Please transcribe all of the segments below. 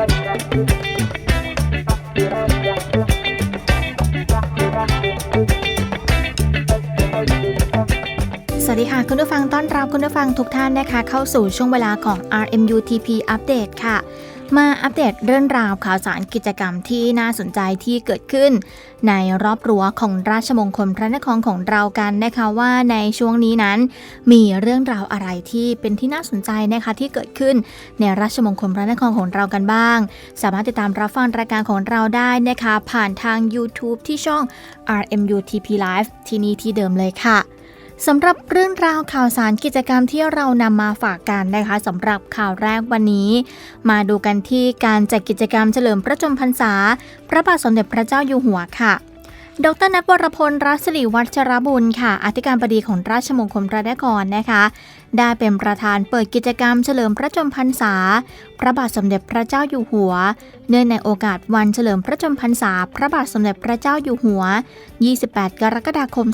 สวัสดีค่ะคุณผู้ฟังต้อนรับคุณผู้ฟังทุกท่านนะคะ เข้าสู่ช่วงเวลาของ RMUTP Update ค่ะ มาอัปเดตเรื่องราวข่าวสารกิจกรรมที่น่าสนใจที่เกิดขึ้น ในรอบรั้วของราชมงคลพระนครของเรากันนะคะว่าในช่วงนี้นั้น มีเรื่องราวอะไรที่เป็นที่น่าสนใจนะคะที่เกิดขึ้น ในราชมงคลพระนครของเรากันบ้าง สามารถติดตามรับฟังรายการของเราได้นะคะ ผ่านทาง YouTube ที่ช่อง RMUTP Live ที่นี่ที่เดิมเลยค่ะ สำหรับเรื่องราวข่าวสารกิจกรรมที่เรานำมาฝากกันนะคะสำหรับข่าวแรกวันนี้ มาดูกันที่การจัดกิจกรรมเฉลิมพระชนมพรรษา พระบาทสมเด็จพระเจ้าอยู่หัวค่ะ ดรนัทวรพลรัศรีวัชรบุญค่ะ อธิการบดีของราชมงคลพระนครนะคะ ได้เป็นประธานเปิดกิจกรรมเฉลิมพระชนมพรรษา พระบาทสมเด็จพระเจ้าอยู่หัว เนื่องในโอกาสวันเฉลิมพระชนมพรรษา พระบาทสมเด็จพระเจ้าอยู่หัว 28 กรกฎาคม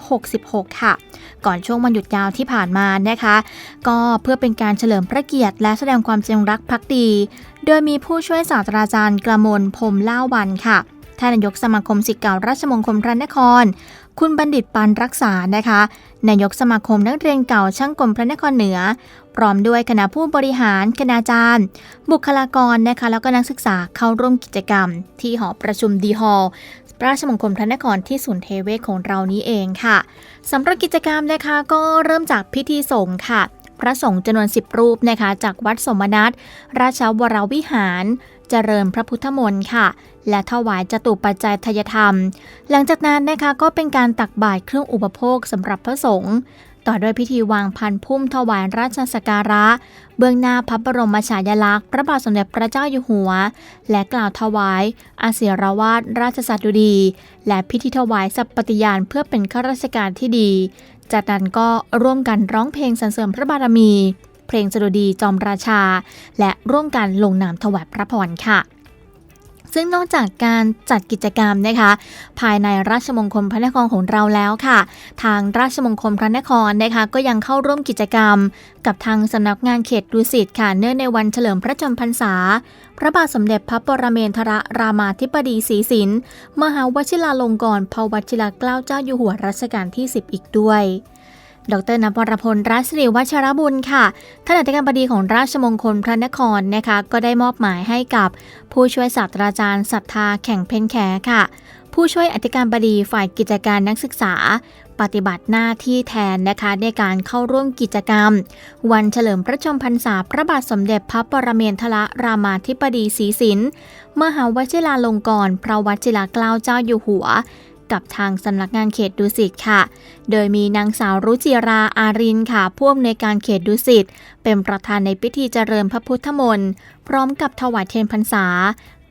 2566 ค่ะ ก่อนช่วงวันหยุดยาวที่ผ่านมานะคะ ก็เพื่อเป็นการเฉลิมพระเกียรติ และแสดงความจงรักภักดี โดยมีผู้ช่วยศาสตราจารย์กระมลพรมล่าวันค่ะ ท่านนายกสมาคมศิษย์เก่าราชมงคลพระนคร คุณบัณฑิตปานรักษานะคะ นายกสมาคมนักเรียนเก่าช่างกลพระนครเหนือ พร้อมด้วยคณะผู้บริหารคณาจารย์ บุคลากรนะคะ แล้วก็นักศึกษาเข้าร่วมกิจกรรม ที่หอประชุมดีฮอลล์ราชมงคลพระนครที่ศูนย์เทเวศของเรานี้เองค่ะสำหรับกิจกรรมนะคะก็เริ่มจากพิธีสงฆ์ค่ะ พระสงฆ์จำนวน 10 รูปนะคะ จากวัดสมนัตราชวรวิหารเจริญพระพุทธมนต์ค่ะ และถวายจตุปัจจัยทายธรรม หลังจากนั้นนะคะก็เป็นการตักบาตรเครื่องอุปโภคสำหรับพระสงฆ์ต่อด้วยพิธีวางพันพุ่มถวายราชสักการะ เบื้องหน้าพระบรมฉายาลักษณ์ พระบาทสมเด็จพระเจ้าอยู่หัว และกล่าวถวายอาเสียรวาทราชสัตดุดี และพิธีถวายสัพปฏิญาณเพื่อเป็นข้าราชการที่ดี จากนั้นก็ร่วมกันร้องเพลงสรรเสริมพระบารมี เพลงสดุดีจอมราชา และร่วมกันลงนามถวายพระพรค่ะซึ่งนอกจากการจัดกิจกรรมนะคะ ภายในราชมงคลพระนครของเราแล้วค่ะ ทางราชมงคลพระนครนะคะก็ยังเข้าร่วมกิจกรรม กับทางสำนักงานเขตดุสิตค่ะเนื่องในวันเฉลิมพระชนมพรรษา พระบาทสมเด็จพระปรเมนทรรามาธิบดีศรีสินมหาวชิราลงกรณ์พระวชิรเกล้าเจ้าอยู่หัวรัชกาลที่ 10 อีกด้วย ดรนภรพลรัศรีวัชรบุญค่ะท่านอธิการบดีของราชมงคลพระนครนะคะก็ได้มอบหมายให้กับผู้ช่วยศาสตราจารย์ศรัทธาแข่งเพ่นแขค่ะ ผู้ช่วยอธิการบดีฝ่ายกิจการนักศึกษา ปฏิบัติหน้าที่แทนนะคะในการเข้าร่วมกิจกรรม วันเฉลิมพระชมพรรษาพระบาทสมเด็จพระปรเมนทรรามาธิบดีศรีสินมหาวชิราลงกรณ์พระวชิรเกล้าเจ้าอยู่หัว กับทางสำนักงานเขตดุสิตค่ะ โดยมีนางสาวรุจิราอารินค่ะผู้อำนวยการเขตดุสิตเป็นประธานในพิธีเจริญพระพุทธมนต์พร้อมกับถวายเทียนพรรษา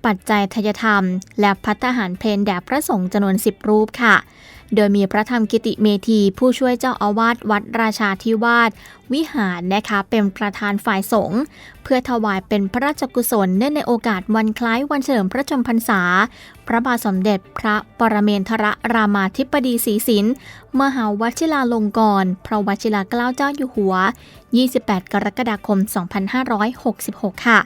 ปัจจัยทายธรรม และพัฒหารเพลนแด่พระสงฆ์จำนวน10รูปค่ะ โดยมีพระธรรมกิติเมธีผู้ช่วยเจ้าอาวาสวัดราชาธิวาสวิหารนะคะเป็นประธานฝ่ายสงฆ์เพื่อถวายเป็นพระราชกุศลเนื่องในโอกาสวันคล้ายวันเฉลิมพระชนมพรรษา พระบาทสมเด็จพระปรเมนทรรามาธิบดีศรีสินมหาวชิราลงกรณ์พระวชิราเกล้าเจ้าอยู่หัว 28 กรกฎาคม 2566 ค่ะ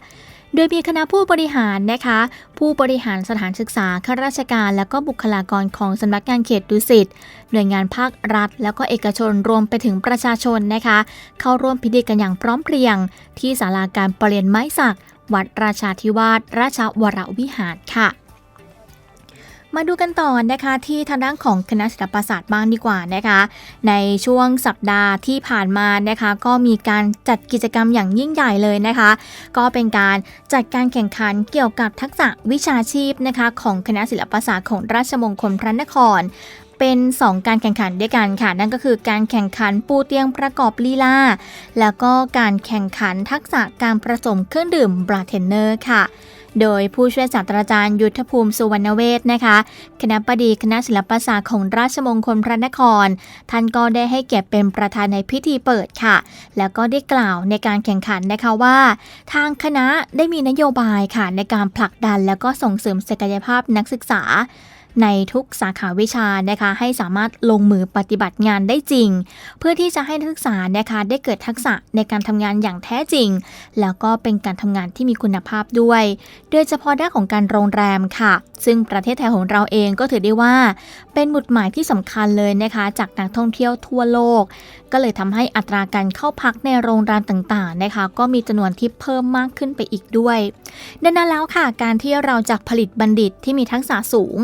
โดยมีคณะผู้บริหารนะคะ ผู้บริหารสถานศึกษาข้าราชการ และก็บุคลากรของสำนักงานเขตดุสิตหน่วยงานภาครัฐ แล้วก็เอกชนรวมไปถึงประชาชนนะคะ เข้าร่วมพิธีกันอย่างพร้อมเพรียง ที่ศาลาการประเรียนไม้สัก วัดราชาธิวาสราชวรวิหารค่ะ มาดูกันต่อนะคะที่ทางด้านของคณะศิลปศาสตร์บ้างดีกว่านะคะ ในช่วงสัปดาห์ที่ผ่านมานะคะ ก็มีการจัดกิจกรรมอย่างยิ่งใหญ่เลยนะคะ ก็เป็นการจัดการแข่งขันเกี่ยวกับทักษะวิชาชีพนะคะของคณะศิลปศาสตร์ของราชมงคลพระนครเป็น 2 การแข่งขันด้วยกันค่ะ นั่นก็คือการแข่งขันปูเตียงประกอบลีลา แล้วก็การแข่งขันทักษะการผสมเครื่องดื่มบราเทนเนอร์ค่ะ โดยผู้ช่วยศาสตราจารย์ยุทธภูมิสุวรรณเวศนะคะคณะบดีคณะศิลปศาสตร์ของราชมงคลพระนคร ท่านก็ได้ให้เกียรติเป็นประธานในพิธีเปิดค่ะ แล้วก็ได้กล่าวในการแข่งขันนะคะว่า ทางคณะได้มีนโยบายค่ะในการผลักดัน แล้วก็ส่งเสริมศักยภาพนักศึกษา ในทุกสาขาวิชานะคะให้สามารถลงมือปฏิบัติงานได้จริง เพื่อที่จะให้นักศึกษานะคะได้เกิดทักษะในการทำงานอย่างแท้จริง แล้วก็เป็นการทำงานที่มีคุณภาพด้วย โดยเฉพาะด้านของการโรงแรมค่ะ ซึ่งประเทศไทยของเราเองก็ถือได้ว่า เป็นหมุดหมายที่สำคัญเลยนะคะ จากนักท่องเที่ยวทั่วโลก ก็เลยทำให้อัตราการเข้าพักในโรงแรมต่างๆนะคะ ก็มีจำนวนที่เพิ่มมากขึ้นไปอีกด้วย ดังนั้นแล้วค่ะการที่เราจะผลิตบัณฑิตที่มีทักษะสูง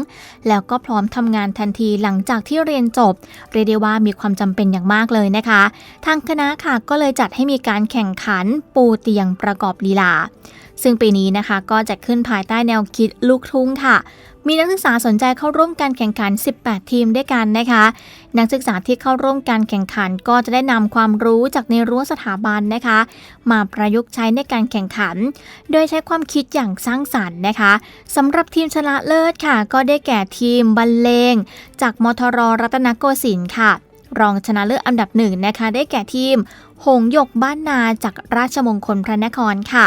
แล้วก็พร้อมทำงานทันทีหลังจากที่เรียนจบ เรียกได้ว่ามีความจำเป็นอย่างมากเลยนะคะ ทางคณะค่ะก็เลยจัดให้มีการแข่งขันปูเตียงประกอบลีลา ซึ่งปีนี้นะคะก็จะขึ้นภายใต้แนวคิดลูกทุ่งค่ะ มีนักศึกษาสนใจเข้าร่วมการแข่งขัน 18 ทีมด้วยกันนะคะ นักศึกษาที่เข้าร่วมการแข่งขันก็จะได้นำความรู้จากในรั้วสถาบันนะคะ มาประยุกต์ใช้ในการแข่งขัน โดยใช้ความคิดอย่างสร้างสรรค์นะคะสำหรับทีมชนะเลิศค่ะ ก็ได้แก่ทีมบรรเลง จากมทรรัตนโกสินทร์ค่ะรองชนะเลิศอันดับหนึ่งนะคะ ได้แก่ทีม หงหยกบ้านนาจากราชมงคลพระนครค่ะ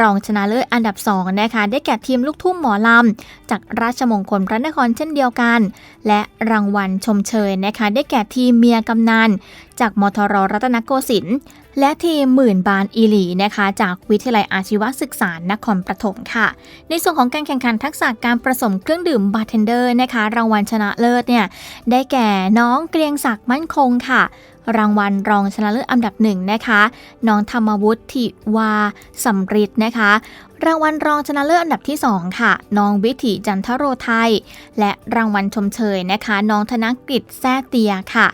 รองชนะเลิศอันดับ2นะคะ ได้แก่ทีมลูกทุ่งหมอลำ จากราชมงคลพระนครเช่นเดียวกัน และรางวัลชมเชยนะคะ ได้แก่ทีมเมียกำนันจากมทรรัตนโกสินทร์และทีมหมื่นบานอีหลีนะคะ จากวิทยาลัยอาชีวศึกษานครปฐมค่ะ ในส่วนของการแข่งขันทักษะการผสมเครื่องดื่มบาร์เทนเดอร์นะคะ รางวัลชนะเลิศเนี่ยได้แก่น้องเกรียงศักดิ์มั่นคงค่ะ รางวัลรองชนะเลิศอันดับหนึ่งนะคะน้องธรรมวุฒิวาสำริดนะคะ รางวัลรองชนะเลิศอันดับที่ 2 ค่ะน้องวิถีจันทโรไทย และรางวัลชมเชยนะคะ น้องธนกฤษแซ่เตียค่ะ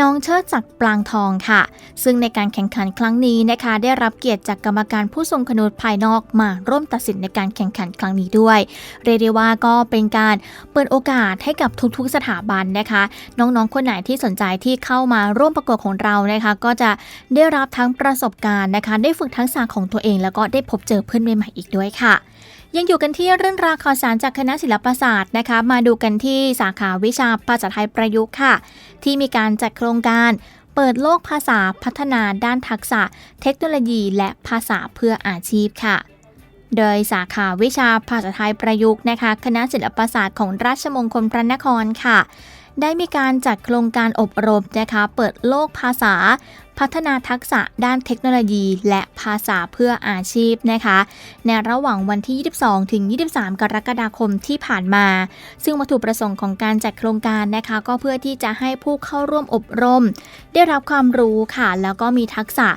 น้องเชิดศักปลางทองค่ะ ซึ่งในการแข่งขันครั้งนี้นะคะ ได้รับเกียรติจากกรรมการผู้ทรงคุณวุฒิภายนอกมาร่วมตัดสินในการแข่งขันครั้งนี้ด้วย เรียกได้ว่าก็เป็นการเปิดโอกาสให้กับทุกๆสถาบันนะคะ น้องๆคนไหนที่สนใจที่เข้ามาร่วมประกวดของเรานะคะ ก็จะได้รับทั้งประสบการณ์นะคะ ได้ฝึกทักษะของตัวเอง แล้วก็ได้พบเจอเพื่อนใหม่ๆอีกด้วยค่ะ ยังอยู่กันที่เรื่องราวข่าวสารจากคณะศิลปศาสตร์นะคะ มาดูกันที่สาขาวิชาภาษาไทยประยุกต์ค่ะ ที่มีการจัดโครงการเปิดโลกภาษาพัฒนาด้านทักษะ เทคโนโลยี และภาษาเพื่ออาชีพค่ะ โดยสาขาวิชาภาษาไทยประยุกต์นะคะ คณะศิลปศาสตร์ของราชมงคลพระนครค่ะได้มีการจัดโครงการอบรมนะคะ เปิดโลกภาษา พัฒนาทักษะด้านเทคโนโลยีและภาษาเพื่ออาชีพนะคะ ในระหว่างวันที่ 22 ถึง 23 กรกฎาคมที่ผ่านมา ซึ่งวัตถุประสงค์ของการจัดโครงการนะคะ ก็เพื่อที่จะให้ผู้เข้าร่วมอบรม ได้รับความรู้ค่ะ แล้วก็มีทักษะ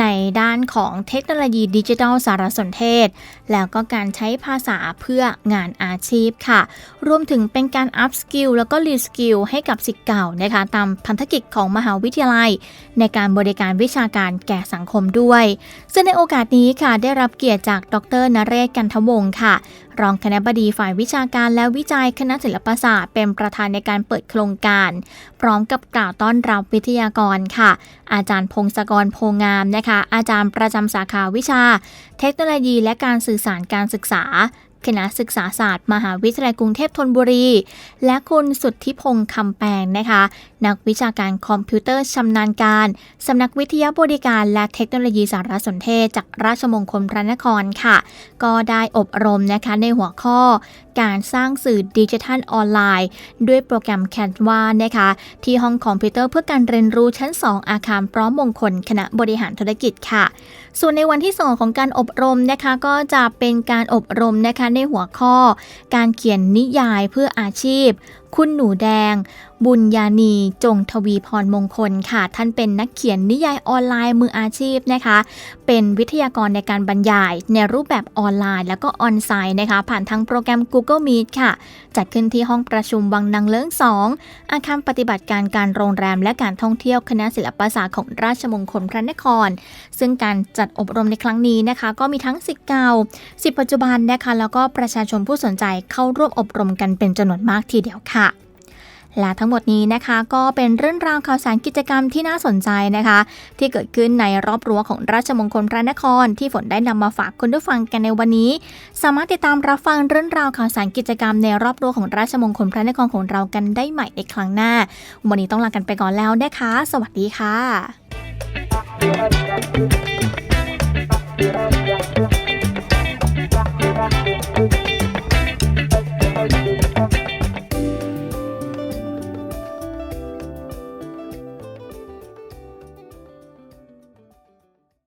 ในด้านของเทคโนโลยีดิจิทัลสารสนเทศ แล้วก็การใช้ภาษาเพื่องานอาชีพค่ะ รวมถึงเป็นการอัพสกิลแล้วก็รีสกิลให้กับสิทธิ์เก่านะคะตามพันธกิจของมหาวิทยาลัย ในการบริการวิชาการแก่สังคมด้วย ซึ่งในโอกาสนี้ค่ะได้รับเกียรติจากดรนเรศกันทวงศ์ค่ะ รองคณะบดีฝ่ายวิชาการและวิจัยคณะศิลปศาสตร์ เป็นประธานในการเปิดโครงการ พร้อมกับกล่าวต้อนรับวิทยากรค่ะ อาจารย์พงศกรโพงามนะคะ อาจารย์ประจำสาขาวิชา เทคโนโลยีและการสื่อสารการศึกษา คณะศึกษาศาสตร์ มหาวิทยาลัยกรุงเทพธนบุรี และคุณสุทธิพงษ์คำแปงนะคะ นักวิชาการคอมพิวเตอร์ชำนาญการสำนักวิทยาบริการและเทคโนโลยีสารสนเทศ จากราชมงคลพระนครค่ะ ก็ได้อบรมนะคะในหัวข้อการสร้างสื่อดิจิทัลออนไลน์ ด้วยโปรแกรม Canva นะคะ ที่ห้องคอมพิวเตอร์เพื่อการเรียนรู้ชั้น 2 อาคารพร้อมมงคลคณะบริหารธุรกิจค่ะ ส่วนในวันที่ 2 ของการอบรมนะคะก็จะเป็นการอบรมนะคะในหัวข้อ การเขียนนิยายเพื่ออาชีพคุณหนูแดง บุญญานีจงทวีพรมงคลค่ะ ท่านเป็นนักเขียนนิยายออนไลน์มืออาชีพนะคะ เป็นวิทยากรในการบรรยายในรูปแบบออนไลน์ แล้วก็ออนไซต์นะคะ ผ่านทางโปรแกรม Google Meet ค่ะ จัดขึ้นที่ห้องประชุมวังนางเลิ้ง 2 อาคารปฏิบัติการการโรงแรมและการท่องเที่ยวคณะศิลปศาสตร์ของราชมงคลพระนคร ซึ่งการจัดอบรมในครั้งนี้นะคะ ก็มีทั้งสิทธิ์เก่าสิทธิ์ปัจจุบันนะคะแล้วก็ประชาชนผู้สนใจเข้าร่วมอบรมกันเป็นจำนวนมากทีเดียวค่ะ และทั้งหมดนี้นะคะก็เป็นเรื่องราวข่าวสารกิจกรรมที่น่าสนใจนะคะ ที่เกิดขึ้นในรอบรั้วของราชมงคลพระนคร ที่ฝนได้นำมาฝากคุณผู้ฟังกันในวันนี้ สามารถติดตามรับฟังเรื่องราวข่าวสารกิจกรรมในรอบรั้วของราชมงคลพระนครของเรากันได้ใหม่ในครั้งหน้า วันนี้ต้องลากันไปก่อนแล้วนะคะ สวัสดีค่ะ